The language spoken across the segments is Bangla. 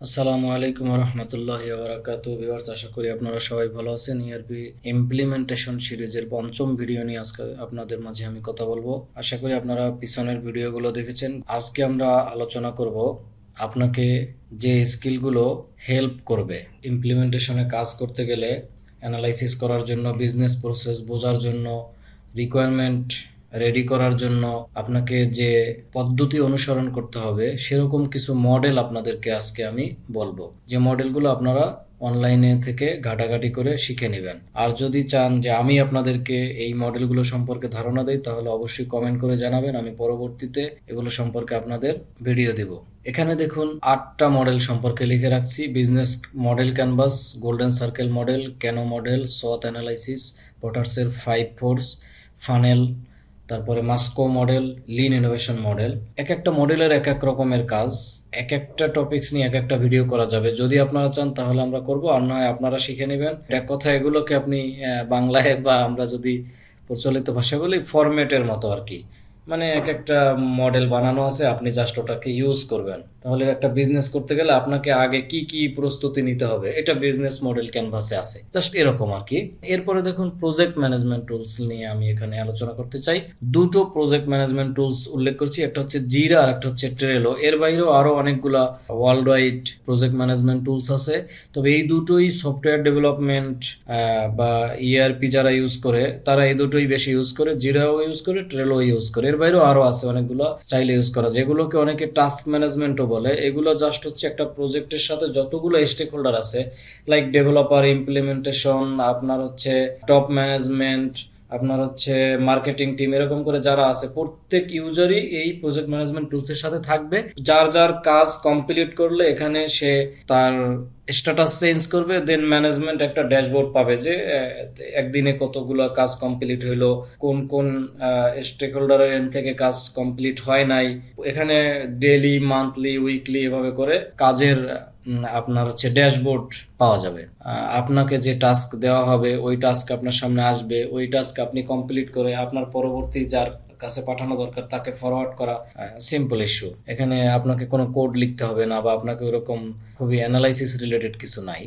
আসসালামু আলাইকুম রহমতুল্লাহ বারাকাত ভিউয়ার্স, আশা করি আপনারা সবাই ভালো আছেন। ইআরপি ইমপ্লিমেন্টেশন সিরিজের পঞ্চম ভিডিও নিয়ে আজকে আপনাদের মাঝে আমি কথা বলব। আশা করি আপনারা পিছনের ভিডিওগুলো দেখেছেন। আজকে আমরা আলোচনা করব আপনাকে যে স্কিলগুলো হেল্প করবে ইমপ্লিমেন্টেশনে কাজ করতে গেলে অ্যানালাইসিস করার জন্য বিজনেস প্রসেস বোঝার জন্য রিকোয়ারমেন্ট রেডি করার জন্য আপনাকে যে পদ্ধতি অনুসরণ করতে হবে, সেরকম কিছু মডেল আপনাদেরকে আজকে আমি বলব। যে মডেলগুলো আপনারা অনলাইনে থেকে ঘাটাঘাটি করে শিখে নেবেন। আর যদি চান যে আমি আপনাদেরকে এই মডেলগুলো সম্পর্কে ধারণা দেই, তাহলে অবশ্যই কমেন্ট করে জানাবেন, আমি পরবর্তীতে এগুলো সম্পর্কে আপনাদের ভিডিও দেব। এখানে দেখুন, আটটা মডেল সম্পর্কে লিখে রাখছি। Business model canvas golden circle model Kano model সথ analysis পটার্সের ফাইভ ফোর্স ফানেল তারপরে MoSCoW model lean innovation model এক একটা মডেলের এক এক রকমের কাজ এক একটা টপিকস নিয়ে এক একটা ভিডিও করা যাবে। যদি আপনারা চান, তাহলে আমরা করব। আর নয়, আপনারা শিখে নেবেন। এক কথা, এগুলোকে আপনি বাংলায় বা আমরা যদি প্রচলিত ভাষা বলি ফরম্যাটের মতো আর কি। মানে এক একটা মডেল বানানো আছে, আপনি জাস্ট ওটাকে ইউজ করবেন। তাহলে একটা বিজনেস করতে গেলে আপনাকে আগে কি কি প্রস্তুতি নিতে হবে? এটা বিজনেস মডেল ক্যানভাসে আছে। জাস্ট এরকম আর কি। এরপরে দেখুন প্রজেক্ট ম্যানেজমেন্ট টুলস নিয়ে আমি এখানে আলোচনা করতে চাই। দুটো প্রজেক্ট ম্যানেজমেন্ট টুলস উল্লেখ করছি। একটা হচ্ছে জিরা আর একটা হচ্ছে ট্রেলো এর বাইরেও আরও অনেকগুলা world wide project management tools আছে। তবে এই দুটোই সফটওয়্যার ডেভেলপমেন্ট বা ইআরপি যারা ইউজ করে, তারা এই দুটোই বেশি ইউজ করে। জিরাও ইউজ করে ট্রেলো ইউজ করে। এর বাইরেও আরও আছে অনেকগুলো চাইলে ইউজ করা যেগুলোকে অনেকে টাস্ক ম্যানেজমেন্টও বলে, এগুলো জাস্ট হচ্ছে একটা প্রজেক্টের সাথে যতগুলো স্টেক হোল্ডার আছে লাইক ডেভেলপার ইমপ্লিমেন্টেশন আপনার হচ্ছে টপ ম্যানেজমেন্ট আপনার হচ্ছে মার্কেটিং টিম এরকম করে যারা আছে, প্রত্যেক ইউজারই এই প্রজেক্ট ম্যানেজমেন্ট টুলসের সাথে থাকবে। যার যার কাজ কমপ্লিট করলে এখানে সে তার স্ট্যাটাস চেঞ্জ করবে দেন ম্যানেজমেন্ট একটা ড্যাশবোর্ড পাবে যে একদিনে কতগুলো কাজ কমপ্লিট হইল, কোন কোন স্টেক হোল্ডারের এন্ড থেকে কাজ কমপ্লিট হয় নাই। এখানে ডেলি মান্থলি উইকলি এভাবে করে কাজের আপনার হচ্ছে ড্যাশবোর্ড পাওয়া যাবে। আপনাকে যে টাস্ক দেওয়া হবে, ওই টাস্ক আপনার সামনে আসবে, ওই টাস্ক আপনি কমপ্লিট করে আপনার পরবর্তী যার কাছে পাঠানো দরকার তাকে ফরওয়ার্ড করা সিম্পল ইস্যু এখানে আপনাকে কোনো কোড লিখতে হবে না বা আপনাকে ওরকম খুবই অ্যানালাইসিস রিলেটেড কিছু নাই।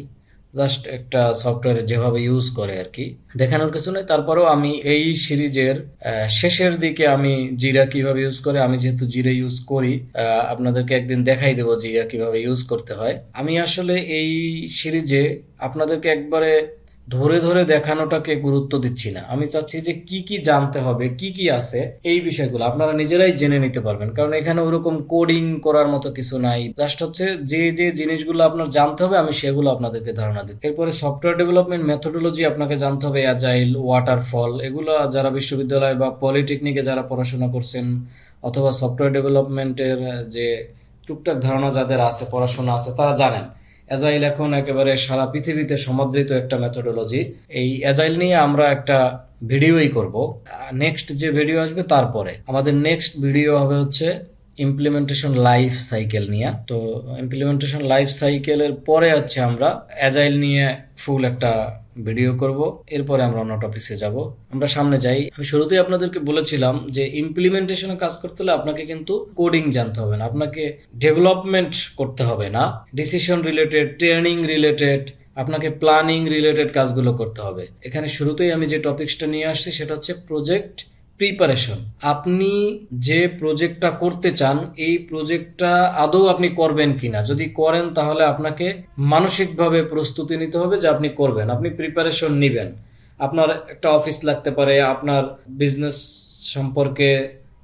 জাস্ট একটা সফটওয়্যার যেভাবে ইউজ করে আর কি। দেখানোর কিছু নেই, তারপরেও আমি এই সিরিজের শেষের দিকে আমি জিরা কীভাবে ইউজ করে, আমি যেহেতু জিরা ইউজ করি আপনাদেরকে একদিন দেখাই দেবো জিরা কীভাবে ইউজ করতে হয়। আমি আসলে এই সিরিজে আপনাদেরকে একবারে ধরে ধরে দেখানোটাকে গুরুত্ব দিচ্ছি না। আমি চাচ্ছি যে কি কি জানতে হবে, কি কি আছে, এই বিষয়গুলো আপনারা নিজেরাই জেনে নিতে পারবেন। কারণ এখানে ওরকম কোডিং করার মতো কিছু নাই। জাস্ট হচ্ছে যে যে জিনিসগুলো আপনার জানতে হবে, আমি সেগুলো আপনাদেরকে ধারণা দিচ্ছি। এরপরে সফটওয়্যার ডেভেলপমেন্ট মেথোডোলজি আপনাকে জানতে হবে অ্যাজাইল ওয়াটারফল এগুলো যারা বিশ্ববিদ্যালয় বা পলিটেকনিকে যারা পড়াশোনা করছেন, অথবা সফটওয়্যার ডেভেলপমেন্টের যে টুকটাক ধারণা যাদের আছে, পড়াশোনা আছে, তারা জানেন। অ্যাজাইল এখন একেবারে সারা পৃথিবীতে সমাদৃত একটা মেথোডোলজি এই অ্যাজাইল নিয়ে আমরা একটা ভিডিওই করব। নেক্সট যে ভিডিও আসবে তারপরে। আমাদের নেক্সট ভিডিও হবে হচ্ছে ইমপ্লিমেন্টেশন লাইফ সাইকেল নিয়ে। তো ইমপ্লিমেন্টেশন লাইফ সাইকেলের পরে হচ্ছে আমরা অ্যাজাইল নিয়ে ফুল একটা ভিডিও করব। এরপরে আমরা অন্য টপিক্সে যাব। আমরা সামনে যাই। আমি শুরুতেই আপনাদেরকে বলেছিলাম যে ইমপ্লিমেন্টেশনে কাজ করতে হলে আপনাকে কিন্তু কোডিং জানতে হবে না। আপনাকে ডেভেলপমেন্ট করতে হবে না। ডিসিশন রিলেটেড ট্রেনিং রিলেটেড আপনাকে প্ল্যানিং রিলেটেড কাজগুলো করতে হবে। এখানে শুরুতেই আমি যে টপিকসটা নিয়ে আসছি সেটা হচ্ছে প্রজেক্ট প্রিপারেশন আপনি যে প্রজেক্টটা করতে চান, এই প্রজেক্টটা আদৌ আপনি করবেন কিনা? যদি করেন, তাহলে আপনাকে মানসিকভাবে প্রস্তুতি নিতে হবে যে আপনি করবেন। আপনি প্রিপারেশন নেবেন। আপনার একটা অফিস লাগতে পারে, আপনার বিজনেস সম্পর্কে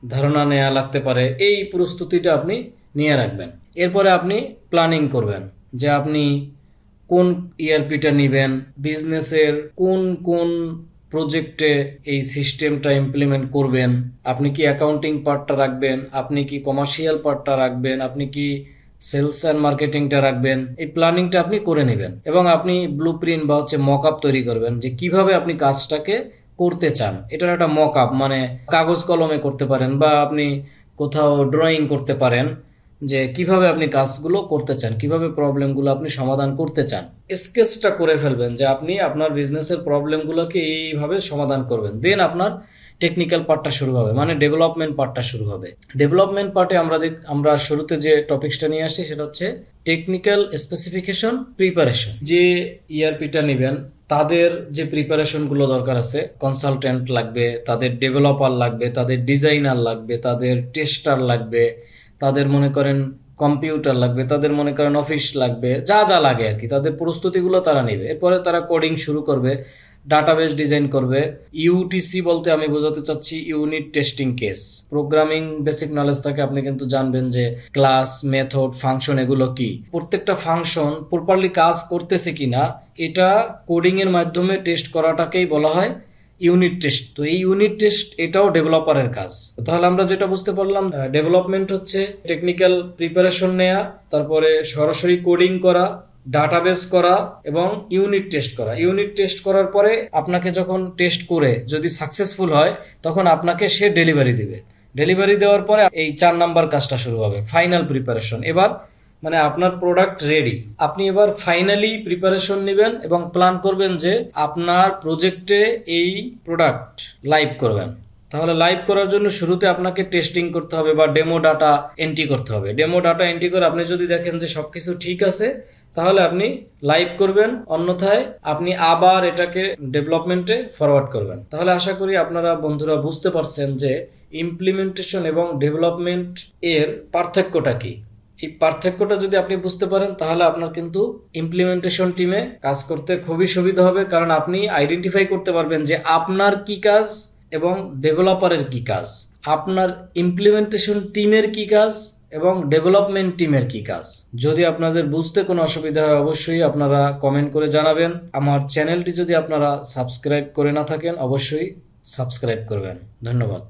ধারণা নেওয়া লাগতে পারে, এই প্রস্তুতিটা আপনি নিয়ে রাখবেন। এরপরে আপনি প্ল্যানিং করবেন যে আপনি কোন ইআরপিটা নেবেন বিজনেসের কোন কোন প্রজেক্টে এই সিস্টেমটা ইমপ্লিমেন্ট করবেন। আপনি কি অ্যাকাউন্টিং পার্টটা রাখবেন? আপনি কি কমার্শিয়াল পার্টটা রাখবেন? আপনি কি সেলস অ্যান্ড মার্কেটিংটা রাখবেন? এই প্ল্যানিংটা আপনি করে নেবেন। এবং আপনি ব্লু প্রিন্ট বা হচ্ছে মক আপ তৈরি করবেন যে কীভাবে আপনি কাজটাকে করতে চান। এটার একটা মক আপ মানে কাগজ কলমে করতে পারেন বা আপনি কোথাও ড্রয়িং করতে পারেন। যে কীভাবে আপনি কাজগুলো করতে চান, কীভাবে প্রবলেমগুলো আপনি সমাধান করতে চান, স্কেচটা করে ফেলবেন যে আপনি আপনার বিজনেসের প্রবলেমগুলোকে এইভাবে সমাধান করবেন। দেন আপনার টেকনিক্যাল পার্টটা শুরু হবে মানে ডেভেলপমেন্ট পার্টটা শুরু হবে। ডেভেলপমেন্ট পার্টে আমরা দেখ- আমরা শুরুতে যে টপিকসটা নিয়ে আসছি সেটা হচ্ছে টেকনিক্যাল স্পেসিফিকেশন প্রিপারেশন যে ইআরপিটা নেবেন, তাদের যে প্রিপারেশনগুলো দরকার আছে কনসালটেন্ট লাগবে, তাদের ডেভেলপার লাগবে, তাদের ডিজাইনার লাগবে, তাদের টেস্টার লাগবে তাদের মনে করেন কম্পিউটার লাগবে, তাদের মনে করেন অফিস লাগবে, যা যা লাগে আর কি। তাদের প্রস্তুতিগুলো তারা নেবে। এরপরে তারা কোডিং শুরু করবে ডাটাবেস ডিজাইন করবে। ইউটিসি বলতে আমি বোঝাতে চাচ্ছি unit testing case programming basic knowledge থাকে, আপনি কিন্তু জানবেন যে ক্লাস মেথড ফাংশন এগুলো কি। প্রত্যেকটা ফাংশন প্রপারলি কাজ করতেছে কিনা, এটা কোডিং এর মাধ্যমে টেস্ট করাটাকেই বলা হয় ইউনিট টেস্ট তো এই ইউনিট টেস্ট এটাও ডেভেলপারের কাজ। তাহলে আমরা যেটা বুঝতে পারলাম ডেভেলপমেন্ট হচ্ছে টেকনিক্যাল প্রিপারেশন নেয়া, তারপরে সরাসরি কোডিং করা ডাটাবেস করা এবং ইউনিট টেস্ট করা। ইউনিট টেস্ট করার পরে আপনাকে যখন টেস্ট করে যদি সাকসেসফুল হয়, তখন আপনাকে সে ডেলিভারি দিবে। ডেলিভারি দেওয়ার পরে এই চার নাম্বার কাজটা শুরু হবে ফাইনাল প্রিপারেশন এবার মানে আপনার প্রোডাক্ট রেডি আপনি এবার ফাইনালি প্রিপারেশন নেবেন এবং প্ল্যান করবেন যে আপনার প্রজেক্টে এই প্রোডাক্ট লাইভ করবেন। তাহলে লাইভ করার জন্য শুরুতে আপনাকে টেস্টিং করতে হবে বা ডেমো ডাটা এন্ট্রি করতে হবে। ডেমো ডাটা এন্ট্রি করে আপনি যদি দেখেন যে সব কিছু ঠিক আছে, তাহলে আপনি লাইভ করবেন, অন্যথায় আপনি আবার এটাকে ডেভেলপমেন্টে ফরওয়ার্ড করবেন। তাহলে আশা করি আপনারা বন্ধুরা বুঝতে পারছেন যে ইমপ্লিমেন্টেশন এবং ডেভেলপমেন্ট এর পার্থক্যটা কি। এই পার্থক্যটা যদি আপনি বুঝতে পারেন, তাহলে আপনার কিন্তু ইমপ্লিমেন্টেশন টিমে কাজ করতে খুবই সুবিধা হবে। কারণ আপনি আইডেন্টিফাই করতে পারবেন যে আপনার কি কাজ এবং ডেভেলপারের কি কাজ, আপনার ইমপ্লিমেন্টেশন টিমের কি কাজ এবং ডেভেলপমেন্ট টিমের কি কাজ। যদি আপনাদের বুঝতে কোনো অসুবিধা হয়, অবশ্যই আপনারা কমেন্ট করে জানাবেন। আমার চ্যানেলটি যদি আপনারা সাবস্ক্রাইব করে না থাকেন, অবশ্যই সাবস্ক্রাইব করবেন। ধন্যবাদ।